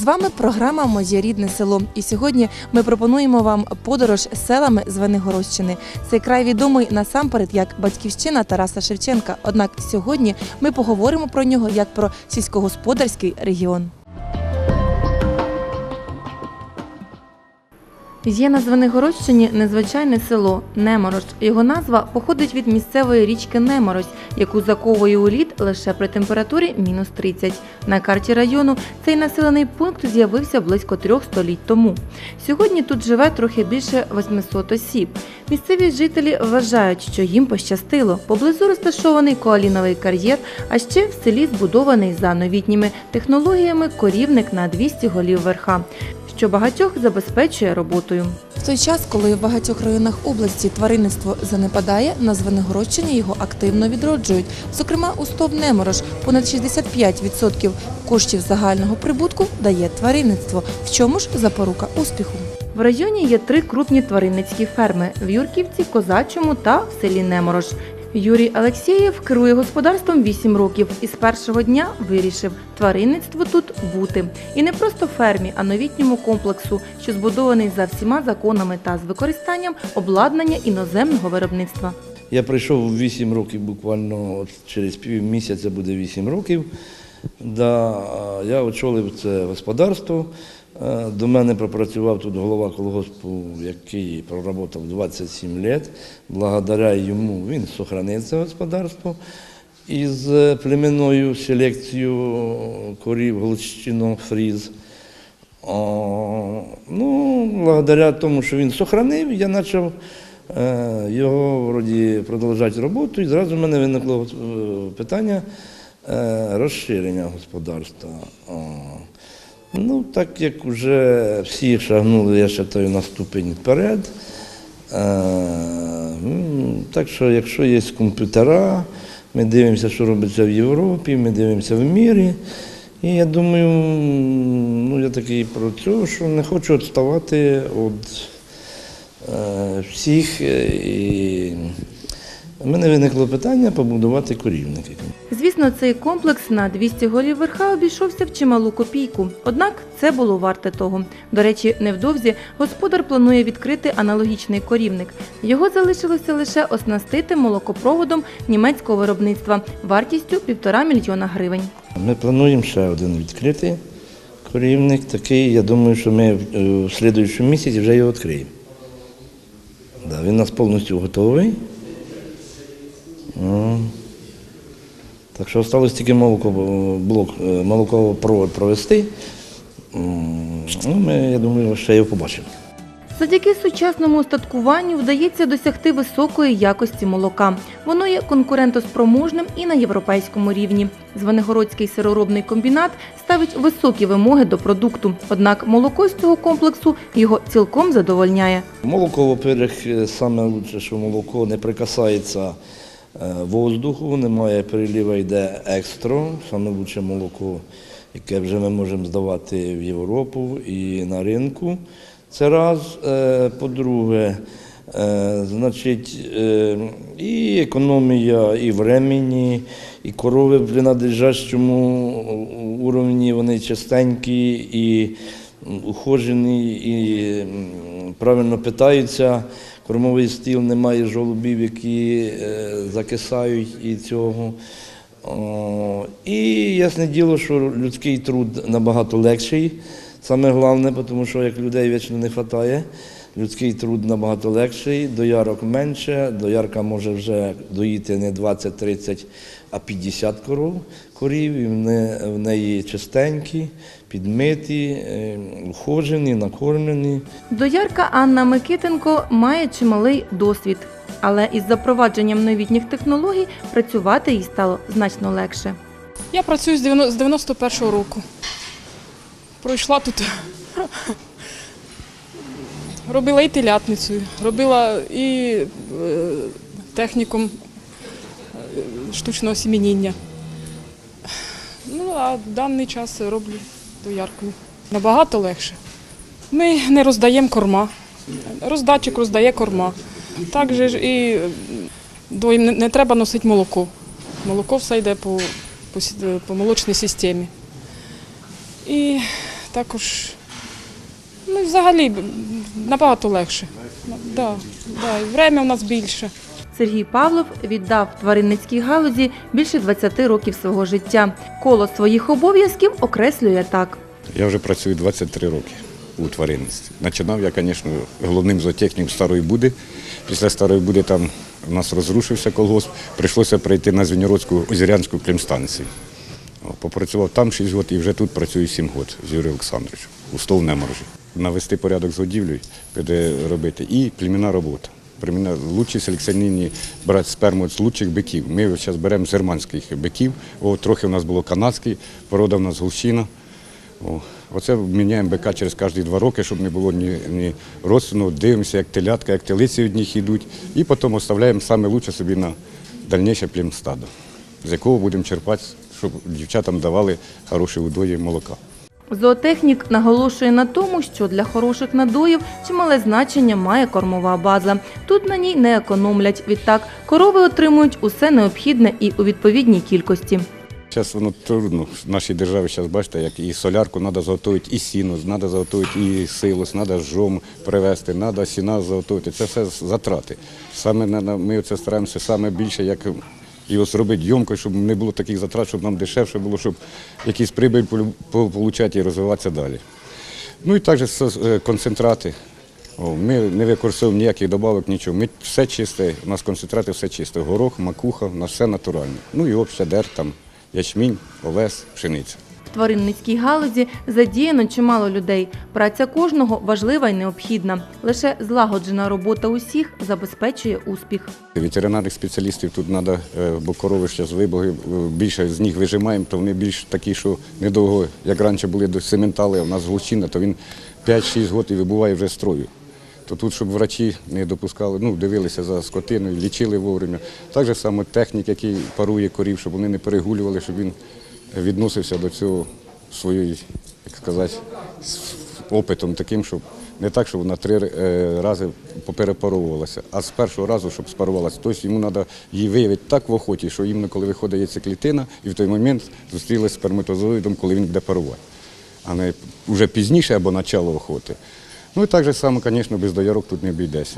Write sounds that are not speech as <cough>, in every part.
З вами програма Моє рідне село. І сьогодні ми пропонуємо вам подорож селами Звенигородщини. Цей край відомий насамперед як батьківщина Тараса Шевченка. Однак сьогодні ми поговоримо про нього як про сільськогосподарський регіон. Є на Звенигородщині незвичайне село Неморож. Його назва походить від місцевої річки Неморозь, яку заковує у лід лише при температурі мінус 30. На карті району цей населений пункт з'явився близько трьох століть тому. Сьогодні тут живе трохи більше 800 осіб. Місцеві жителі вважають, що їм пощастило. Поблизу розташований коаліновий кар'єр, а ще в селі збудований за новітніми технологіями корівник на 200 голів верха що багатьох забезпечує роботою. В той час, коли в багатьох районах області тваринництво занепадає, на Звенигородщині його активно відроджують. Зокрема, у СТОВ Неморож понад 65% коштів загального прибутку дає тваринництво. В чому ж запорука успіху? В районі є три крупні тваринницькі ферми в Юрківці, Козачому та в селі Неморож. Юрій Алексєєв керує господарством 8 років і з першого дня вирішив тваринництво тут бути. І не просто фермі, а новітньому комплексу, що збудований за всіма законами та з використанням обладнання іноземного виробництва. Я прийшов у 8 років, буквально от через пів місяця буде 8 років. Да, я очолив це господарство. Е, До мене пропрацював тут голова колгоспу, який проработав 27 років. Благодаря йому він сохранив це господарство. Із племінною селекцією корів Голщино Фріз. О, ну, благодаря тому, що він сохранив, я почав е, його вроді продовжувати роботу, і зразу в мене виникло е, питання розширення господарства. О, ну, так як вже всі шагнули, я вважаю, на ступень вперед. Е, так що, якщо є комп'ютера, ми дивимося, що робиться в Європі, ми дивимося в мірі. І я думаю, ну я такий про це, що не хочу відставати від е, всіх. е, І в мене виникло питання побудувати корівники. Звісно, цей комплекс на 200 голів верха обійшовся в чималу копійку. Однак це було варте того. До речі, невдовзі господар планує відкрити аналогічний корівник. Його залишилося лише оснастити молокопроводом німецького виробництва вартістю півтора мільйона гривень. Ми плануємо ще один відкрити корівник. Такий, я думаю, що ми в- е, в слідуючому місяці вже його відкриємо. Да, він у нас повністю готовий. О. Так що залишилось тільки молокоблок, е, молокопровод провести. Ну, ми, я думаю, ще його побачимо. Завдяки сучасному устаткуванню вдається досягти високої якості молока. Воно є конкурентоспроможним і на європейському рівні. Звенигородський сироробний комбінат ставить високі вимоги до продукту. Однак молоко з цього комплексу його цілком задовольняє. Молоко, во-первых, е, саме лучше, що молоко не прикасається е, воздуху, немає переліва, йде екстра. Саме молоко, яке вже ми можемо здавати в Європу і на ринку. Це раз. Е, По-друге, е, значить, е, і економія, і времени, і корови при надлежащому уровні, вони чистенькі і ухожені, і правильно питаються. Кормовий стіл немає жолобів, які е, закисають і цього. І ясне діло, що людський труд набагато легший. Саме головне, тому що як людей вічно не вистачає, людський труд набагато легший, доярок менше, доярка може вже доїти не 20-30, а 50 коров, корів, і в неї чистенькі, підмиті, е, ухожені, накормлені. Доярка Анна Микитенко має чималий досвід, але із запровадженням новітніх технологій працювати їй стало значно легше. Я працюю з 91-го року. Пройшла тут. Робила і телятницю, робила і е, технікум е, штучного сімініння. Ну, а в даний час роблю дояркою. Набагато легше. Ми не роздаємо корма. Роздатчик роздає корма. Так же ж і до не, не треба носити молоко. Молоко все йде по, по, по молочній системі. І також ну, взагалі набагато легше. Да, да, і время у нас більше. Сергій Павлов віддав тваринницькій галузі більше 20 років свого життя. Коло своїх обов'язків окреслює так. Я вже працюю 23 роки у тваринництві. Починав я, звісно, головним зоотехніком Старої Буди. Після Старої Буди там у нас розрушився колгосп, прийшлося прийти на Звенігородську озерянську клімстанцію. Попрацював там 6 років і вже тут працюю 7 років з Юрієм Олександровичем, у стовнеморожі. Навести порядок з годівлею, робити. І племінна робота. Лучші селекціонні брати сперму з лучших биків. Ми зараз беремо з германських биків. О, трохи у нас було канадський, порода у нас гулщина. О, оце міняємо бика через кожні два роки, щоб не було ні, ні розсуну. Дивимося, як телятка, як телиці від них йдуть. І потім оставляємо лучше собі на дальніше племстадо, з якого будемо черпати, щоб дівчатам давали хороші удої молока. Зоотехнік наголошує на тому, що для хороших надоїв чимале значення має кормова база. Тут на ній не економлять. Відтак корови отримують усе необхідне і у відповідній кількості. Зараз воно трудно. В нашій державі зараз бачите, як і солярку треба заготовити, і сіно, треба заготовити, і силос, треба жом привезти, треба сіна заготовити. Це все затрати. Саме ми це стараємося саме більше, як його зробити йомко, щоб не було таких затрат, щоб нам дешевше було, щоб якийсь прибиль отримати і розвиватися далі. Ну і також е, концентрати. Ми не використовуємо ніяких добавок, нічого. Ми все чисте, у нас концентрати все чисте. Горох, макуха, у нас все натуральне. Ну і обща дер, там, ячмінь, овес, пшениця. Тваринницькій галузі задіяно чимало людей. Праця кожного важлива і необхідна. Лише злагоджена робота усіх забезпечує успіх. Ветеринарних спеціалістів тут треба, бо корови зараз вибоги, е, більше з них вижимаємо, то вони більш такі, що недовго, як раніше були до сементали, а в нас глущина, то він 5-6 років вибуває вже з строю. То тут, щоб врачі не допускали, ну, дивилися за скотиною, лічили вовремя. Так само технік, який парує корів, щоб вони не перегулювали, щоб він відносився до цього своєю, як сказати, опитом таким, щоб не так, щоб вона три е, рази поперепаровувалася, а з першого разу, щоб спарувалася. Тобто йому треба її виявити так в охоті, що іменно коли виходить яйцеклітина, і в той момент зустрілися з сперматозоїдом, коли він буде парувати, а не вже пізніше або начало охоти. Ну і так же само, звісно, без доярок тут не обійдеся.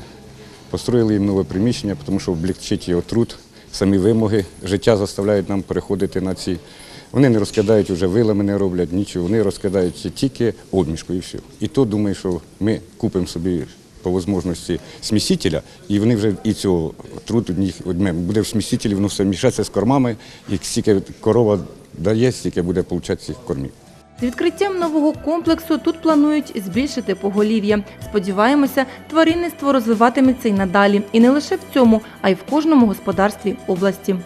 Построїли їм нове приміщення, тому що облегчить його труд, самі вимоги, життя заставляють нам переходити на ці. Вони не розкидають вже вилами, не роблять нічого, вони розкидають тільки обмішку і все. І то думаю, що ми купимо собі по можливості смісителя, і вони вже і цього труд у них одме. Буде в смісителі, воно все мішається з кормами, і стільки корова дає, стільки буде получати цих кормів. З відкриттям нового комплексу тут планують збільшити поголів'я. Сподіваємося, тваринництво розвиватиметься й надалі. І не лише в цьому, а й в кожному господарстві області.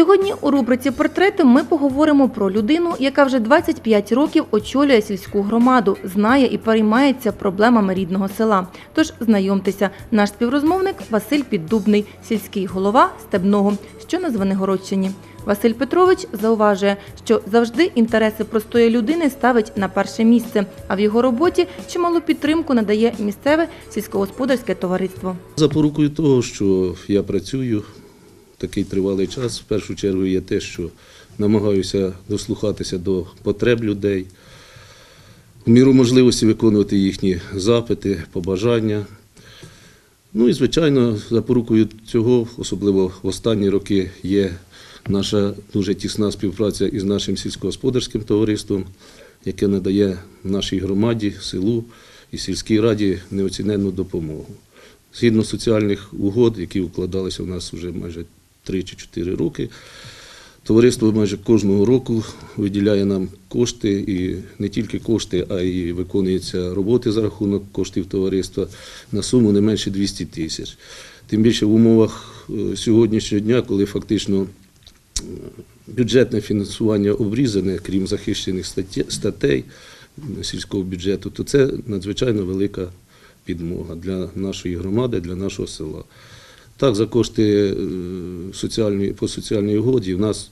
Сьогодні у рубриці Портрети ми поговоримо про людину, яка вже 25 років очолює сільську громаду, знає і переймається проблемами рідного села. Тож знайомтеся, наш співрозмовник Василь Піддубний, сільський голова Стебного, що на Звенигородщині. Василь Петрович зауважує, що завжди інтереси простої людини ставить на перше місце, а в його роботі чималу підтримку надає місцеве сільськогосподарське товариство. Запорукою того, що я працюю такий тривалий час, в першу чергу є те, що намагаюся дослухатися до потреб людей, в міру можливості виконувати їхні запити, побажання. Ну і, звичайно, запорукою цього, особливо в останні роки, є наша дуже тісна співпраця із нашим сільськогосподарським товариством, яке надає нашій громаді, селу і сільській раді неоціненну допомогу. Згідно соціальних угод, які укладалися у нас вже майже 3 чи 4 роки, товариство майже кожного року виділяє нам кошти, і не тільки кошти, а й виконуються роботи за рахунок коштів товариства на суму не менше 200 тисяч. Тим більше в умовах е, сьогоднішнього дня, коли фактично е, бюджетне фінансування обрізане, крім захищених статей е, сільського бюджету, то це надзвичайно велика підмога для нашої громади, для нашого села. Так, за кошти е, соціальної, по соціальній угоді в нас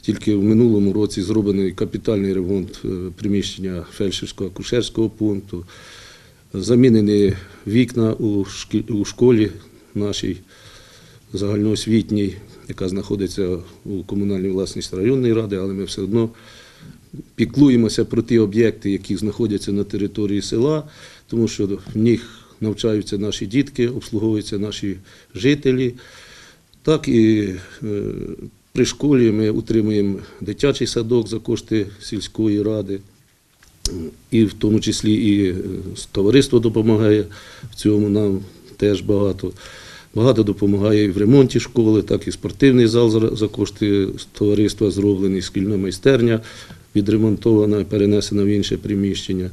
тільки в минулому році зроблений капітальний ремонт е, приміщення фельдшерського акушерського пункту, замінені вікна у школі нашій загальноосвітній. яка знаходиться у комунальній власності районної ради, але ми все одно піклуємося про ті об'єкти, які знаходяться на території села, тому що в них навчаються наші дітки, обслуговуються наші жителі. Так і е, при школі ми утримуємо дитячий садок за кошти сільської ради, і в тому числі і е, товариство допомагає в цьому нам теж багато. Багато допомагає і в ремонті школи, так і спортивний зал за- кошти товариства зроблений, шкільна майстерня відремонтована, перенесена в інше приміщення.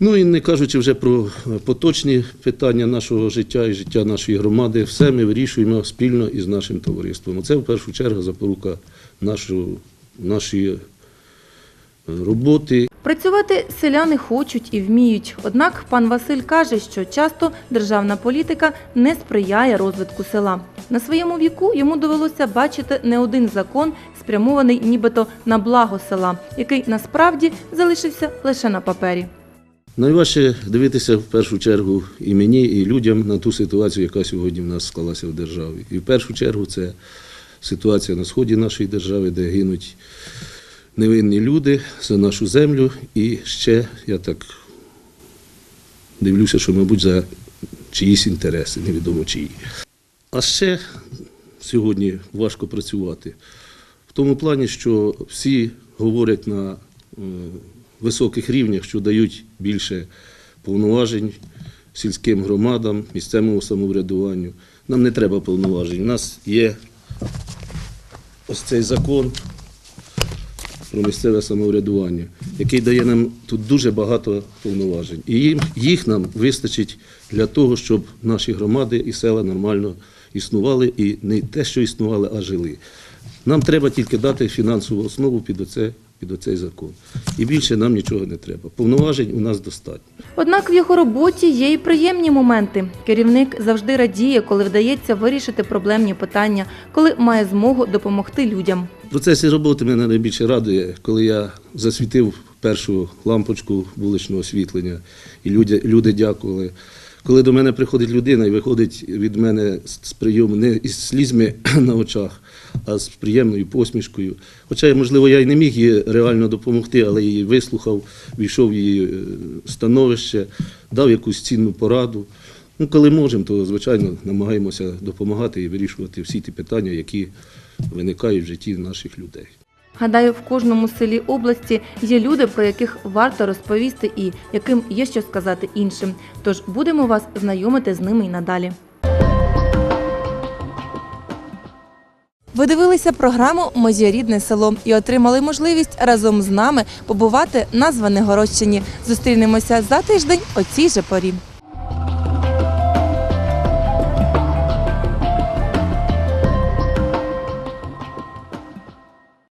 Ну і не кажучи вже про е, поточні питання нашого життя і життя нашої громади, все ми вирішуємо спільно із нашим товариством. Це в першу чергу запорука нашого, нашої е, роботи Працювати селяни хочуть і вміють. Однак пан Василь каже, що часто державна політика не сприяє розвитку села. На своєму віку йому довелося бачити не один закон, спрямований нібито на благо села, який насправді залишився лише на папері. Найважче дивитися в першу чергу і мені, і людям на ту ситуацію, яка сьогодні в нас склалася в державі. І в першу чергу це ситуація на сході нашої держави, де гинуть невинні люди за нашу землю. І ще я так дивлюся, що, мабуть, за чиїсь інтереси, невідомо чиї. А ще сьогодні важко працювати в тому плані, що всі говорять на е, високих рівнях, що дають більше повноважень сільським громадам, місцевому самоврядуванню. Нам не треба повноважень. У нас є ось цей закон про місцеве самоврядування, який дає нам тут дуже багато повноважень. І їх нам вистачить для того, щоб наші громади і села нормально існували, і не те, що існували, а жили. Нам треба тільки дати фінансову основу під, оце, під оцей закон. І більше нам нічого не треба. Повноважень у нас достатньо. Однак в його роботі є і приємні моменти. Керівник завжди радіє, коли вдається вирішити проблемні питання, коли має змогу допомогти людям. В процесі роботи мене найбільше радує, коли я засвітив першу лампочку вуличного освітлення, і люди, люди дякували. Коли до мене приходить людина і виходить від мене з прийому не із слізьми <clears throat> на очах, а з приємною посмішкою. Хоча, можливо, я й не міг їй реально допомогти, але її вислухав, війшов в її е, становище, дав якусь цінну пораду. Ну, коли можемо, то звичайно намагаємося допомагати і вирішувати всі ті питання, які виникають в житті наших людей. Гадаю, в кожному селі області є люди, про яких варто розповісти і яким є що сказати іншим. Тож будемо вас знайомити з ними й надалі. Ви дивилися програму Моє рідне село і отримали можливість разом з нами побувати на Звенигородщині. Зустрінемося за тиждень о цій же порі.